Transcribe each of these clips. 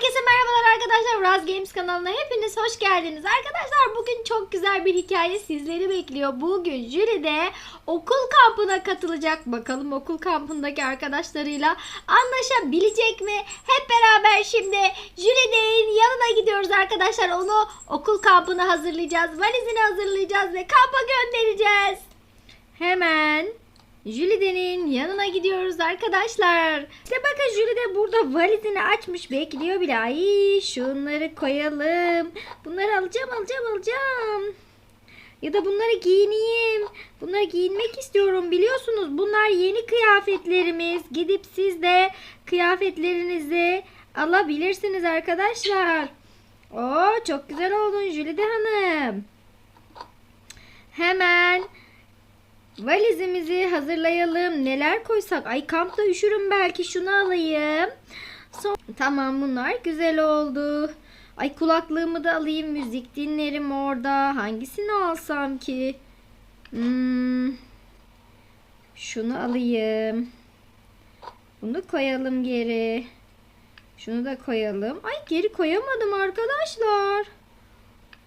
Herkese merhabalar arkadaşlar. Raz Games kanalına hepiniz hoş geldiniz. Arkadaşlar bugün çok güzel bir hikaye sizleri bekliyor. Bugün Jüri de okul kampına katılacak. Bakalım okul kampındaki arkadaşlarıyla anlaşabilecek mi? Hep beraber şimdi Jüri'nin yanına gidiyoruz arkadaşlar. Onu okul kampına hazırlayacağız. Valizini hazırlayacağız ve kampa göndereceğiz. Hemen Jülide'nin yanına gidiyoruz arkadaşlar. İşte bakın Jülide burada valizini açmış bekliyor bile. Ay şunları koyalım. Bunları alacağım alacağım alacağım. Ya da bunları giyineyim. Bunları giyinmek istiyorum biliyorsunuz. Bunlar yeni kıyafetlerimiz. Gidip siz de kıyafetlerinizi alabilirsiniz arkadaşlar. Oo çok güzel oldun Jülide Hanım. Hemen Valizimizi hazırlayalım. Neler koysak? Ay kampta üşürüm belki şunu alayım. Son... Tamam bunlar güzel oldu. Ay kulaklığımı da alayım. Müzik dinlerim orada. Hangisini alsam ki? Hmm. Şunu alayım. Bunu koyalım geri. Şunu da koyalım. Ay geri koyamadım arkadaşlar.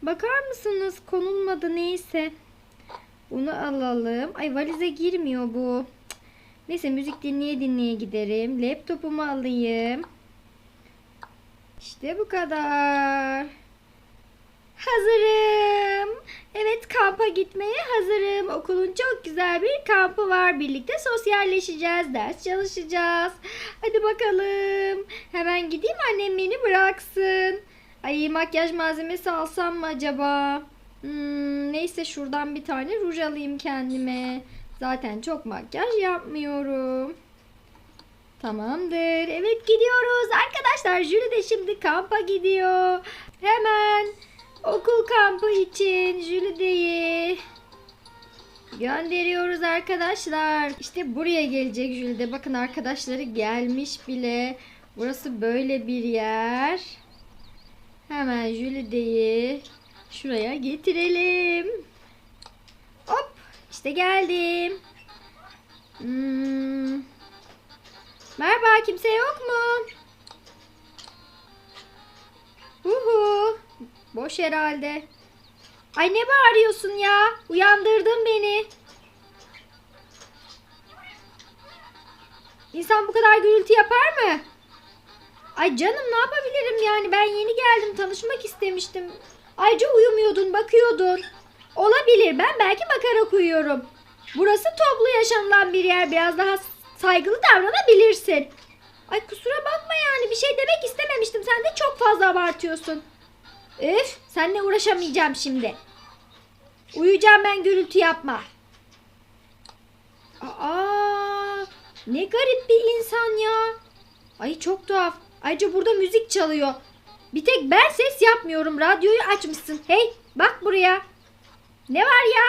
Bakar mısınız? Konulmadı neyse. Bunu alalım. Ay valize girmiyor bu. Neyse müzik dinleye dinleye giderim. Laptopumu alayım. İşte bu kadar. Hazırım. Evet kampa gitmeye hazırım. Okulun çok güzel bir kampı var. Birlikte sosyalleşeceğiz. Ders çalışacağız. Hadi bakalım. Hemen gideyim annem beni bıraksın. Ay makyaj malzemesi alsam mı acaba? Hmm, neyse şuradan bir tane ruj alayım kendime. Zaten çok makyaj yapmıyorum. Tamamdır. Evet gidiyoruz. Arkadaşlar Jüri de şimdi kampa gidiyor. Hemen okul kampı için Jülide'yi gönderiyoruz arkadaşlar. İşte buraya gelecek Jülide. Bakın arkadaşları gelmiş bile. Burası böyle bir yer. Hemen Jülide'yi şuraya getirelim. Hop işte geldim. Hmm. Merhaba kimse yok mu? Uhu. Boş herhalde. Ay ne bağırıyorsun ya? Uyandırdın beni. İnsan bu kadar gürültü yapar mı? Ay canım ne yapabilirim yani ben yeni geldim tanışmak istemiştim. Ayrıca uyumuyordun bakıyordun. Olabilir ben belki bakarak uyuyorum. Burası toplu yaşanılan bir yer biraz daha saygılı davranabilirsin. Ay kusura bakma yani bir şey demek istememiştim sen de çok fazla abartıyorsun. Üf seninle uğraşamayacağım şimdi. Uyuyacağım ben gürültü yapma. Aa, ne garip bir insan ya. Ay çok tuhaf. Ayrıca burada müzik çalıyor. Bir tek ben ses yapmıyorum. Radyoyu açmışsın. Hey bak buraya. Ne var ya?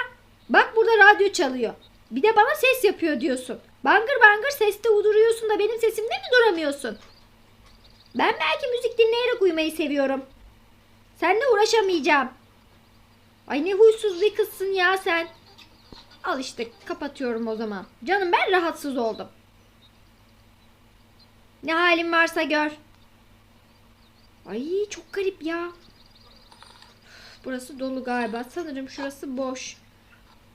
Bak burada radyo çalıyor. Bir de bana ses yapıyor diyorsun. Bangır bangır seste uduruyorsun da benim sesimde mi duramıyorsun? Ben belki müzik dinleyerek uyumayı seviyorum. Seninle uğraşamayacağım. Ay ne huysuz bir kızsın ya sen. Al işte kapatıyorum o zaman. Canım ben rahatsız oldum. Ne halin varsa gör. Ay çok garip ya. Burası dolu galiba. Sanırım şurası boş.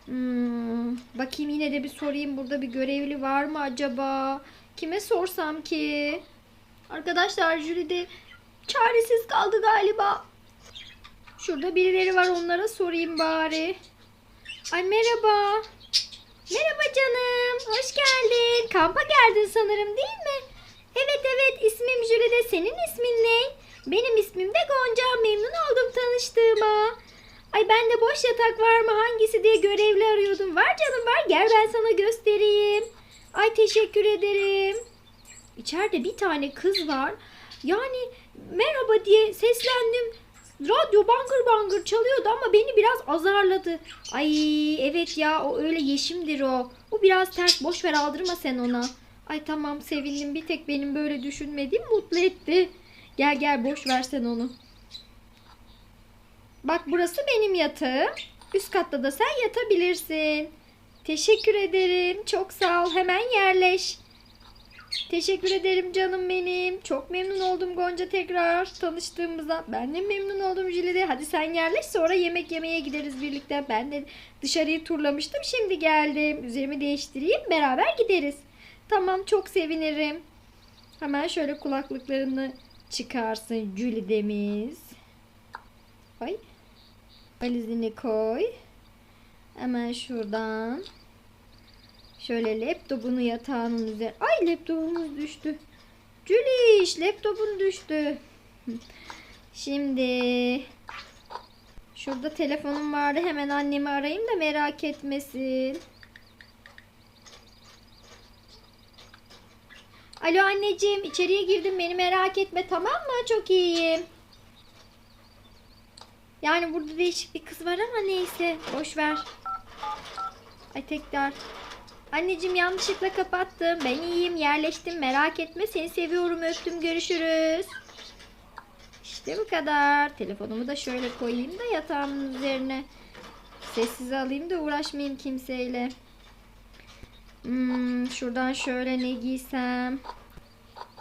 Hmm, bakayım yine de bir sorayım. Burada bir görevli var mı acaba? Kime sorsam ki? Arkadaşlar jüride çaresiz kaldı galiba. Şurada birileri var onlara sorayım bari. Ay merhaba. Merhaba canım. Hoş geldin. Kampa geldin sanırım değil mi? Evet evet ismim Jülide. Senin ismin ne? Benim ismim de Gonca. Memnun oldum tanıştığıma. Ay bende boş yatak var mı hangisi diye görevli arıyordum. Var canım var gel ben sana göstereyim. Ay teşekkür ederim. İçeride bir tane kız var. Yani merhaba diye seslendim. Radyo bangır bangır çalıyordu ama beni biraz azarladı. Ay evet ya o öyle yeşimdir o. O biraz ters boş ver aldırma sen ona. Ay tamam sevindim bir tek benim böyle düşünmediğim mutlu etti. Gel gel boş versen onu. Bak burası benim yatağım. Üst katta da sen yatabilirsin. Teşekkür ederim. Çok sağ ol. Hemen yerleş. Teşekkür ederim canım benim. Çok memnun oldum Gonca tekrar tanıştığımıza. Ben de memnun oldum Jülide. Hadi sen yerleş sonra yemek yemeye gideriz birlikte. Ben de dışarıyı turlamıştım. Şimdi geldim. Üzerimi değiştireyim. Beraber gideriz. Tamam çok sevinirim. Hemen şöyle kulaklıklarını çıkarsın Jülide'miz. Ay. Valizini koy. Hemen şuradan. Şöyle laptopunu yatağının üzerine. Ay laptopumuz düştü. Cüliş laptopun düştü. Şimdi şurada telefonum vardı. Hemen annemi arayayım da merak etmesin. Alo anneciğim içeriye girdim beni merak etme tamam mı? Çok iyiyim. Yani burada değişik bir kız var ama neyse boş ver. Ay tekrar. Anneciğim yanlışlıkla kapattım. Ben iyiyim yerleştim merak etme seni seviyorum öptüm görüşürüz. İşte bu kadar. Telefonumu da şöyle koyayım da yatağımın üzerine. Sessiz alayım da uğraşmayayım kimseyle. Hmm, şuradan şöyle ne giysem.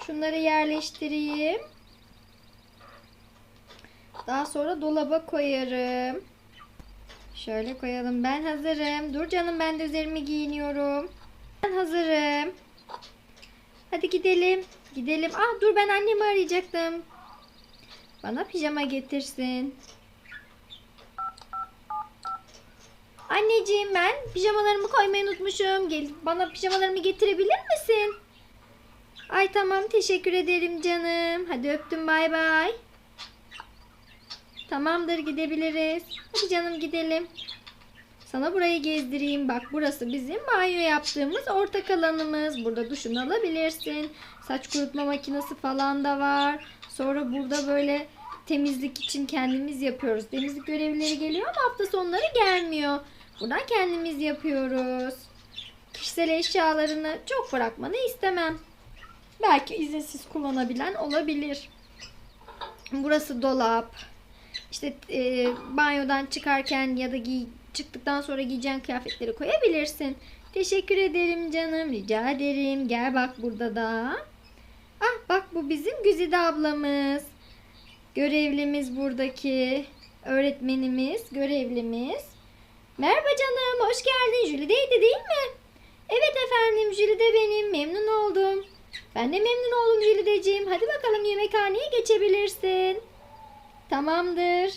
Şunları yerleştireyim. Daha sonra dolaba koyarım. Şöyle koyalım. Ben hazırım. Dur canım ben de üzerimi giyiniyorum. Ben hazırım. Hadi gidelim. Gidelim. Ah dur ben annemi arayacaktım. Bana pijama getirsin. Anneciğim ben pijamalarımı koymayı unutmuşum. Gel bana pijamalarımı getirebilir misin? Ay tamam teşekkür ederim canım. Hadi öptüm bay bay. Tamamdır gidebiliriz. Hadi canım gidelim. Sana burayı gezdireyim. Bak burası bizim banyo yaptığımız ortak alanımız. Burada duşunu alabilirsin. Saç kurutma makinesi falan da var. Sonra burada böyle temizlik için kendimiz yapıyoruz. Temizlik görevlileri geliyor ama hafta sonları gelmiyor. Buradan kendimiz yapıyoruz. Kişisel eşyalarını çok bırakmanı istemem. Belki izinsiz kullanabilen olabilir. Burası dolap. İşte e, banyodan çıkarken ya da giy, çıktıktan sonra giyeceğin kıyafetleri koyabilirsin. Teşekkür ederim canım. Rica ederim. Gel bak burada da. Ah bak bu bizim Güzide ablamız. Görevlimiz buradaki. Öğretmenimiz, görevlimiz. Merhaba canım, hoş geldin. Jülide'ydi değil mi? Evet efendim, Jülide benim. Memnun oldum. Ben de memnun oldum Jülideciğim. Hadi bakalım yemekhaneye geçebilirsin. Tamamdır.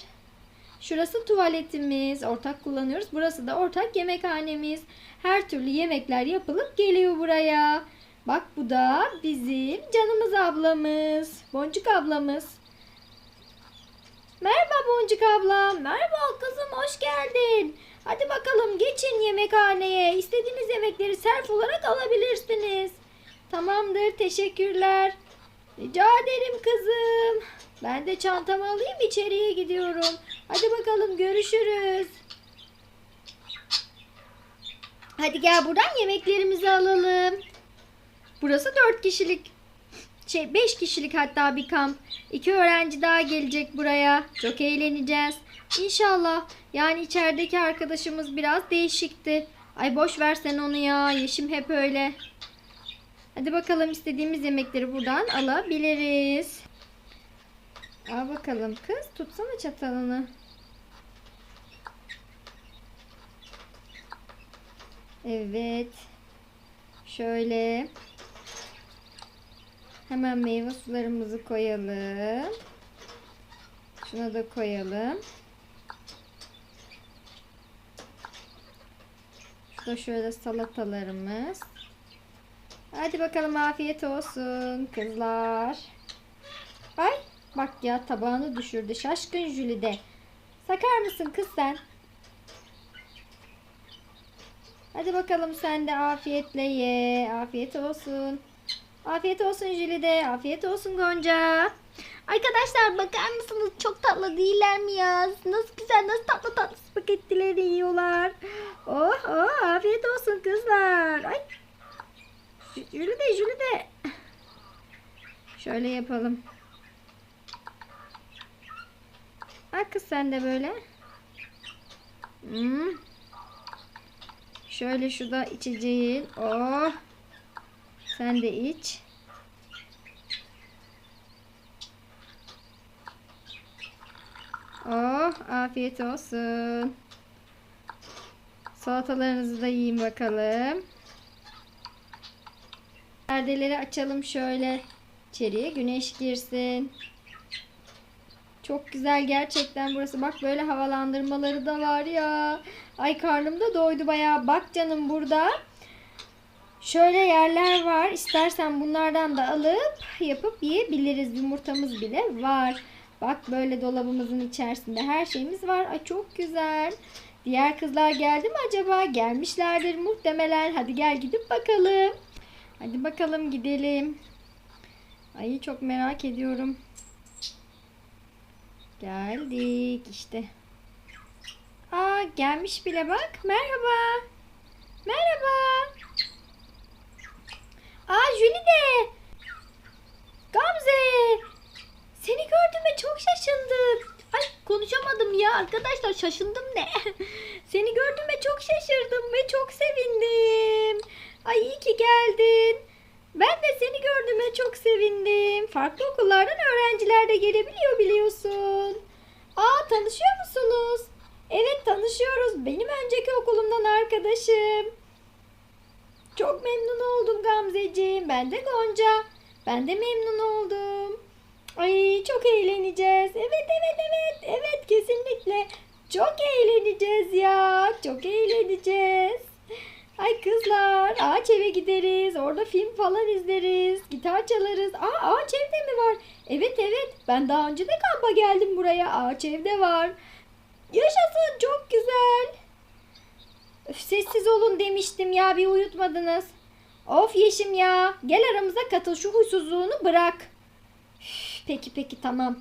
Şurası tuvaletimiz. Ortak kullanıyoruz. Burası da ortak yemekhanemiz. Her türlü yemekler yapılıp geliyor buraya. Bak bu da bizim canımız ablamız. Boncuk ablamız. Merhaba Boncuk abla. Merhaba kızım hoş geldin. Hadi bakalım geçin yemekhaneye. İstediğiniz yemekleri serf olarak alabilirsiniz. Tamamdır teşekkürler. Rica ederim kızım. Ben de çantamı alayım içeriye gidiyorum. Hadi bakalım görüşürüz. Hadi gel buradan yemeklerimizi alalım. Burası 4 kişilik şey 5 kişilik hatta bir kamp. İki öğrenci daha gelecek buraya. Çok eğleneceğiz. İnşallah. Yani içerideki arkadaşımız biraz değişikti. Ay boş versen onu ya. Yeşim hep öyle. Hadi bakalım istediğimiz yemekleri buradan alabiliriz. Al bakalım kız. Tutsana çatalını. Evet. Şöyle. Hemen meyve sularımızı koyalım. Şuna da koyalım. Şurada şöyle salatalarımız. Hadi bakalım afiyet olsun kızlar. Ay bak ya tabağını düşürdü. Şaşkın Jülide. Sakar mısın kız sen? Hadi bakalım sen de afiyetle ye. Afiyet olsun. Afiyet olsun Jülide. Afiyet olsun Gonca. Arkadaşlar bakar mısınız? Çok tatlı değiller mi ya? Nasıl güzel, nasıl tatlı tatlı spagettileri yiyorlar. Oh oh afiyet olsun kızlar. Ay. Jülide Jülide. Şöyle yapalım. Bak kız sen de böyle. Hmm. Şöyle şurada içeceğin. Oh. Sen de iç. Oh, afiyet olsun. Salatalarınızı da yiyin bakalım. Perdeleri açalım şöyle. İçeriye güneş girsin. Çok güzel gerçekten burası. Bak böyle havalandırmaları da var ya. Ay karnım da doydu bayağı. Bak canım burada. Şöyle yerler var. İstersen bunlardan da alıp yapıp yiyebiliriz. Yumurtamız bile var. Bak böyle dolabımızın içerisinde her şeyimiz var. Ay çok güzel. Diğer kızlar geldi mi acaba? Gelmişlerdir muhtemelen. Hadi gel gidip bakalım. Hadi bakalım gidelim. Ay çok merak ediyorum. Geldik işte. Aa gelmiş bile bak. Merhaba. Merhaba. Aa Jülide. Gamze. Seni gördüğüme çok şaşındık. Ay konuşamadım ya arkadaşlar şaşındım ne? Seni gördüğüme çok şaşırdım ve çok sevindim. Ay iyi ki geldin. Ben de seni gördüğüme çok sevindim. Farklı okullardan öğrenciler de gelebiliyor biliyorsun. Aa tanışıyor musunuz? Evet tanışıyoruz. Benim önceki okulumdan arkadaşım. Çok memnun oldum Gamzeciğim. Ben de Gonca. Ben de memnun oldum. Ay çok eğleneceğiz. Evet evet evet. Evet kesinlikle. Çok eğleneceğiz ya. Çok eğleneceğiz. Ay kızlar ağaç eve gideriz. Orada film falan izleriz. Gitar çalarız. Aa ağaç evde mi var? Evet evet. Ben daha önce de kampa geldim buraya. Ağaç evde var. Yaşasın çok güzel. Öf, sessiz olun demiştim ya bir uyutmadınız. Of Yeşim ya. Gel aramıza katıl şu huysuzluğunu bırak. Üf, Peki peki tamam.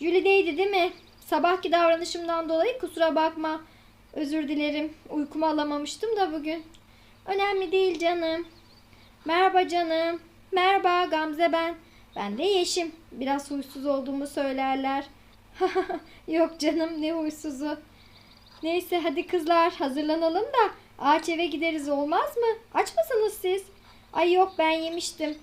Jülide'ydi değil mi? Sabahki davranışımdan dolayı kusura bakma. Özür dilerim. Uykumu alamamıştım da bugün. Önemli değil canım. Merhaba canım. Merhaba Gamze ben. Ben de Yeşim. Biraz huysuz olduğumu söylerler. Yok canım ne huysuzu. Neyse hadi kızlar hazırlanalım da ağaç eve gideriz olmaz mı? Aç mısınız siz? Ay yok ben yemiştim.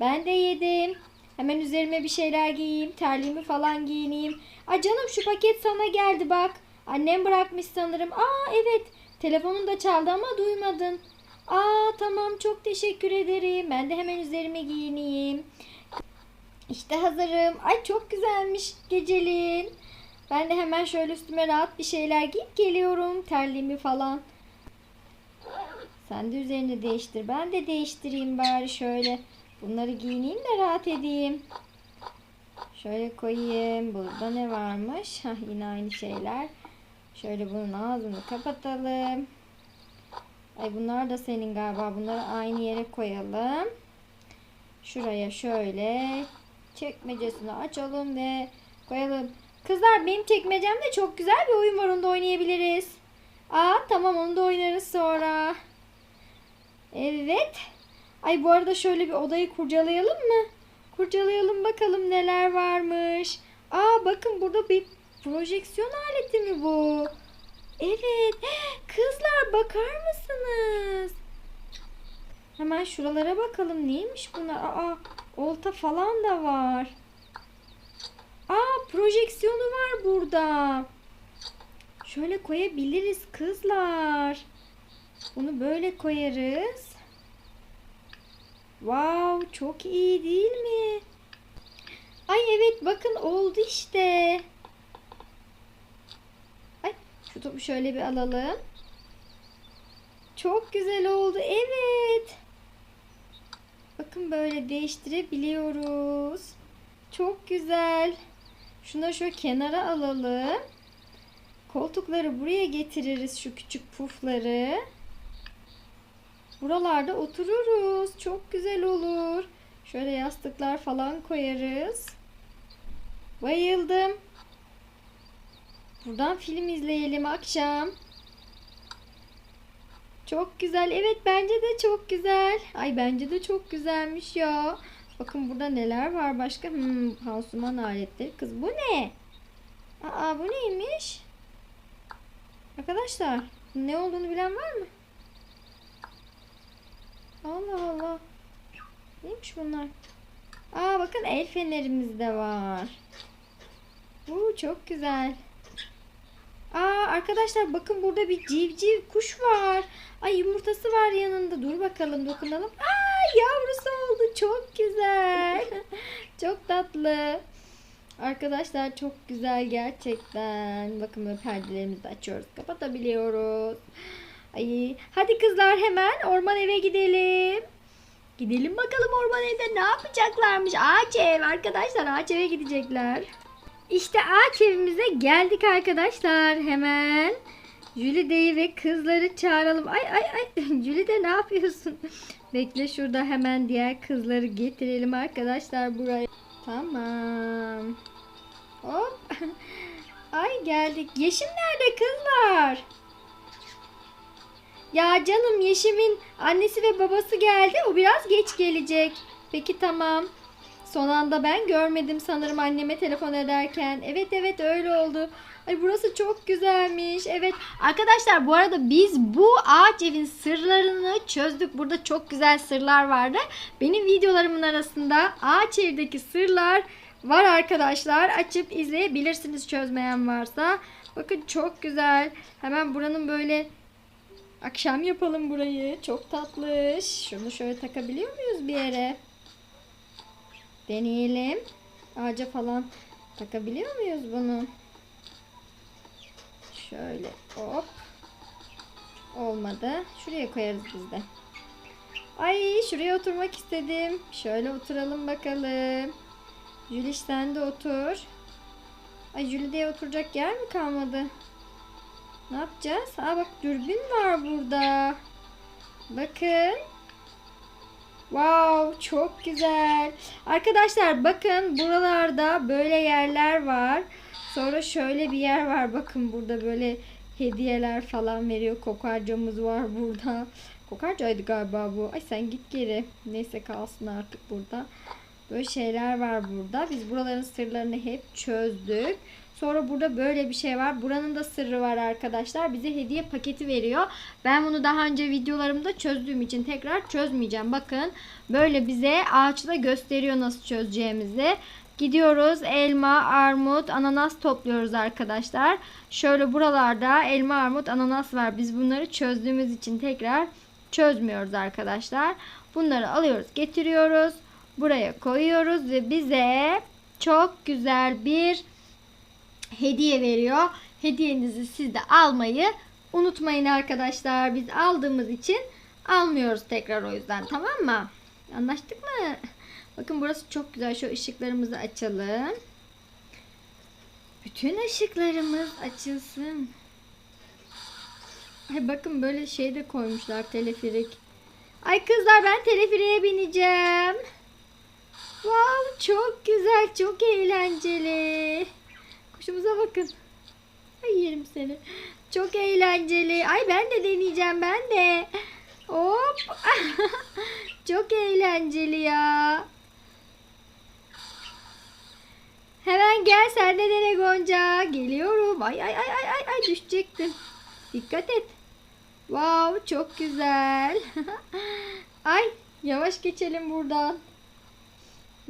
Ben de yedim. Hemen üzerime bir şeyler giyeyim. Terliğimi falan giyineyim. Ay canım şu paket sana geldi bak. Annem bırakmış sanırım. Aa evet. Telefonun da çaldı ama duymadın. Aa tamam çok teşekkür ederim. Ben de hemen üzerime giyineyim. İşte hazırım. Ay çok güzelmiş geceliğin. Ben de hemen şöyle üstüme rahat bir şeyler giyip geliyorum. Terliğimi falan. Sen de üzerini değiştir. Ben de değiştireyim bari şöyle. Bunları giyineyim de rahat edeyim. Şöyle koyayım. Burada ne varmış? Hah, yine aynı şeyler. Şöyle bunun ağzını kapatalım. Ay bunlar da senin galiba. Bunları aynı yere koyalım. Şuraya şöyle çekmecesini açalım ve koyalım. Kızlar benim çekmecemde çok güzel bir oyun var. Onu da oynayabiliriz. Aa tamam onu da oynarız sonra. Evet. Ay bu arada şöyle bir odayı kurcalayalım mı? Kurcalayalım bakalım neler varmış. Aa bakın burada bir projeksiyon aleti mi bu? Evet. Kızlar bakar mısınız? Hemen şuralara bakalım. Neymiş bunlar? Aa olta falan da var. Aa projeksiyonu var burada. Şöyle koyabiliriz kızlar. Bunu böyle koyarız. Wow çok iyi değil mi? Ay evet bakın oldu işte. Ay şu topu şöyle bir alalım. Çok güzel oldu. Evet. Bakın böyle değiştirebiliyoruz. Çok güzel. Şunu şu kenara alalım. Koltukları buraya getiririz şu küçük pufları. Buralarda otururuz. Çok güzel olur. Şöyle yastıklar falan koyarız. Bayıldım. Buradan film izleyelim akşam. Çok güzel. Evet bence de çok güzel. Ay bence de çok güzelmiş ya. Bakın burada neler var başka? Hmm, pansuman aletleri. Kız bu ne? Aa bu neymiş? Arkadaşlar ne olduğunu bilen var mı? Allah Allah. Neymiş bunlar? Aa bakın el fenerimiz de var. Uuu çok güzel. Aa arkadaşlar bakın burada bir civciv kuş var. Ay yumurtası var yanında. Dur bakalım dokunalım. Aa. Çok güzel. çok tatlı. Arkadaşlar çok güzel gerçekten. Bakın böyle perdelerimizi açıyoruz. Kapatabiliyoruz. Ay hadi kızlar hemen orman eve gidelim. Gidelim bakalım orman evde ne yapacaklarmış. Ağaç ev arkadaşlar ağaç eve gidecekler. İşte ağaç evimize geldik arkadaşlar hemen. Jülide'yi ve kızları çağıralım. Ay ay ay Jülide ne yapıyorsun? Bekle şurada hemen diğer kızları getirelim arkadaşlar buraya. Tamam. Hop. Ay geldik. Yeşim nerede kızlar? Ya canım Yeşim'in annesi ve babası geldi. O biraz geç gelecek. Peki tamam. Son anda ben görmedim sanırım anneme telefon ederken. Evet evet öyle oldu. Ay burası çok güzelmiş. Evet arkadaşlar bu arada biz bu ağaç evin sırlarını çözdük. Burada çok güzel sırlar vardı. Benim videolarımın arasında ağaç evdeki sırlar var arkadaşlar. Açıp izleyebilirsiniz çözmeyen varsa. Bakın çok güzel. Hemen buranın böyle akşam yapalım burayı. Çok tatlış. Şunu şöyle takabiliyor muyuz bir yere? Deneyelim. Ağaca falan takabiliyor muyuz bunu? Şöyle hop. Olmadı. Şuraya koyarız biz de. Ay şuraya oturmak istedim. Şöyle oturalım bakalım. Jüliş sen de otur. Ay Jülide'ye oturacak yer mi kalmadı? Ne yapacağız? Aa bak dürbün var burada. Bakın. Wow çok güzel. Arkadaşlar bakın buralarda böyle yerler var. Sonra şöyle bir yer var. Bakın burada böyle hediyeler falan veriyor. Kokarcamız var burada. Kokarcaydı galiba bu. Ay sen git geri. Neyse kalsın artık burada. Böyle şeyler var burada. Biz buraların sırlarını hep çözdük. Sonra burada böyle bir şey var. Buranın da sırrı var arkadaşlar. Bize hediye paketi veriyor. Ben bunu daha önce videolarımda çözdüğüm için tekrar çözmeyeceğim. Bakın böyle bize ağaçta gösteriyor nasıl çözeceğimizi. Gidiyoruz elma, armut, ananas topluyoruz arkadaşlar. Şöyle buralarda elma, armut, ananas var. Biz bunları çözdüğümüz için tekrar çözmüyoruz arkadaşlar. Bunları alıyoruz, getiriyoruz. Buraya koyuyoruz ve bize çok güzel bir hediye veriyor. Hediyenizi siz de almayı unutmayın arkadaşlar. Biz aldığımız için almıyoruz tekrar o yüzden tamam mı? Anlaştık mı? Bakın burası çok güzel. Şu ışıklarımızı açalım. Bütün ışıklarımız açılsın. Ay bakın böyle şey de koymuşlar teleferik. Ay kızlar ben teleferiğe bineceğim. Wow çok güzel çok eğlenceli. Kuşumuza bakın. Ay yerim seni. Çok eğlenceli. Ay ben de deneyeceğim ben de. Hop. çok eğlenceli ya. Hemen gel sen de dene Gonca. Geliyorum. Ay ay ay ay ay ay düşecektim. Dikkat et. Wow çok güzel. ay yavaş geçelim buradan.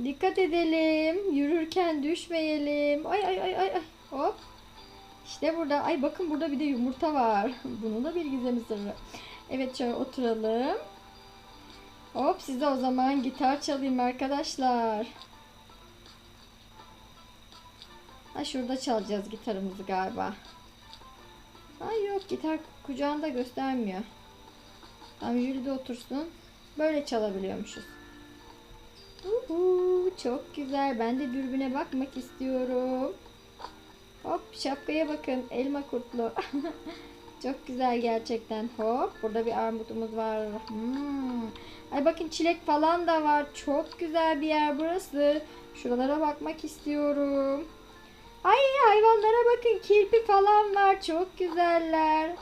Dikkat edelim. Yürürken düşmeyelim. Ay ay ay ay. Hop. İşte burada. Ay bakın burada bir de yumurta var. Bunun da bir gizemi sırrı. Evet şöyle oturalım. Hop size o zaman gitar çalayım arkadaşlar. Ha şurada çalacağız gitarımızı galiba. Ay yok gitar kucağında göstermiyor. Tamam Jüri de otursun. Böyle çalabiliyormuşuz. Uhu, çok güzel. Ben de dürbüne bakmak istiyorum. Hop şapkaya bakın. Elma kurtlu. çok güzel gerçekten. Hop burada bir armutumuz var. Hmm. Ay bakın çilek falan da var. Çok güzel bir yer burası. Şuralara bakmak istiyorum. Ay hayvanlara bakın. Kirpi falan var. Çok güzeller.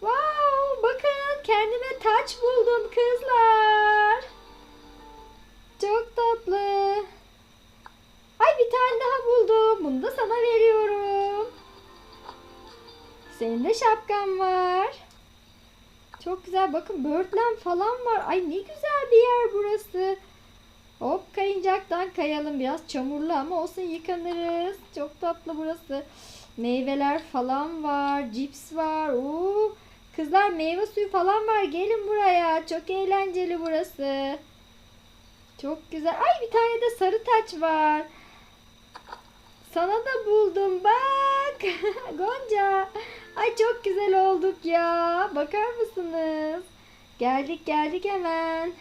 Wow bakın kendime taç buldum kızlar. Çok tatlı. Ay bir tane daha buldum. Bunu da sana veriyorum. Senin de şapkan var. Çok güzel. Bakın böğürtlen falan var. Ay ne güzel bir yer burası. Hop kayıncaktan kayalım biraz çamurlu ama olsun yıkanırız. Çok tatlı burası. Meyveler falan var. Cips var. Oo, kızlar meyve suyu falan var. Gelin buraya. Çok eğlenceli burası. Çok güzel. Ay bir tane de sarı taç var. Sana da buldum bak. Gonca. Ay çok güzel olduk ya. Bakar mısınız? Geldik geldik hemen.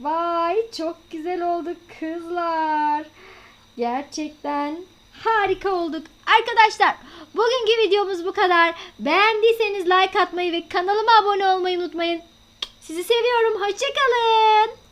Vay çok güzel olduk kızlar. Gerçekten harika olduk. Arkadaşlar bugünkü videomuz bu kadar. Beğendiyseniz like atmayı ve kanalıma abone olmayı unutmayın. Sizi seviyorum. Hoşçakalın.